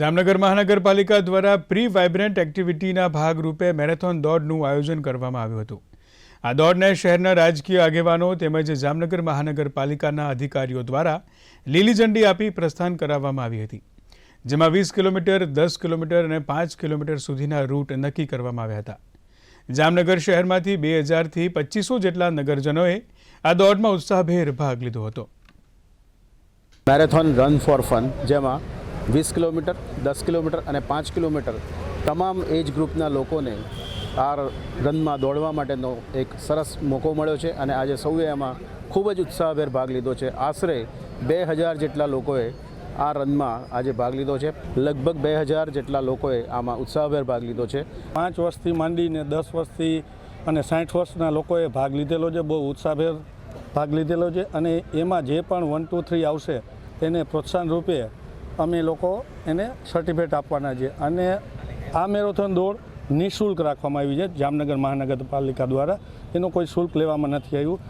જામનગર મહાનગરપાલિકા દ્વારા pre vibrant એક્ટિવિટીના ભાગરૂપે મેરેથોન દોડનું આયોજન કરવામાં આવ્યું હતું. આ દોડને શહેરના રાજકીય આગેવાનો તેમજ જામનગર મહાનગરપાલિકાના અધિકારીઓ દ્વારા લીલી ઝંડી આપી પ્રસ્થાન કરાવવામાં આવી હતી, જેમાં વીસ કિલોમીટર, દસ કિલોમીટર અને પાંચ કિલોમીટર સુધીના રૂટ નક્કી કરવામાં આવ્યા હતા. જામનગર શહેરમાંથી બે હજારથી પચીસો જેટલા નગરજનોએ આ દોડમાં ઉત્સાહભેર ભાગ લીધો હતો. મેરેથોન રન ફોર ફન, જેમાં વીસ કિલોમીટર, દસ કિલોમીટર અને પાંચ કિલોમીટર તમામ એજ ગ્રુપના લોકોને આ રનમાં દોડવા માટેનો એક સરસ મોકો મળ્યો છે અને આજે સૌએ એમાં ખૂબ જ ઉત્સાહભેર ભાગ લીધો છે. આશરે બે હજાર જેટલા લોકોએ આ રનમાં આજે ભાગ લીધો છે. લગભગ બે હજાર જેટલા લોકોએ આમાં ઉત્સાહભેર ભાગ લીધો છે. પાંચ વર્ષથી માંડીને દસ વર્ષથી અને સાઠ વર્ષના લોકોએ ભાગ લીધેલો છે, બહુ ઉત્સાહભેર ભાગ લીધેલો છે અને એમાં જે પણ વન ટુ થ્રી આવશે તેને પ્રોત્સાહન રૂપે અમે લોકો એને સર્ટિફિકેટ આપવાના છે. અને આ મેરેથોન દોડ નિઃશુલ્ક રાખવામાં આવી છે. જામનગર મહાનગરપાલિકા દ્વારા. એનો કોઈ શુલ્ક લેવામાં નથી આવ્યું.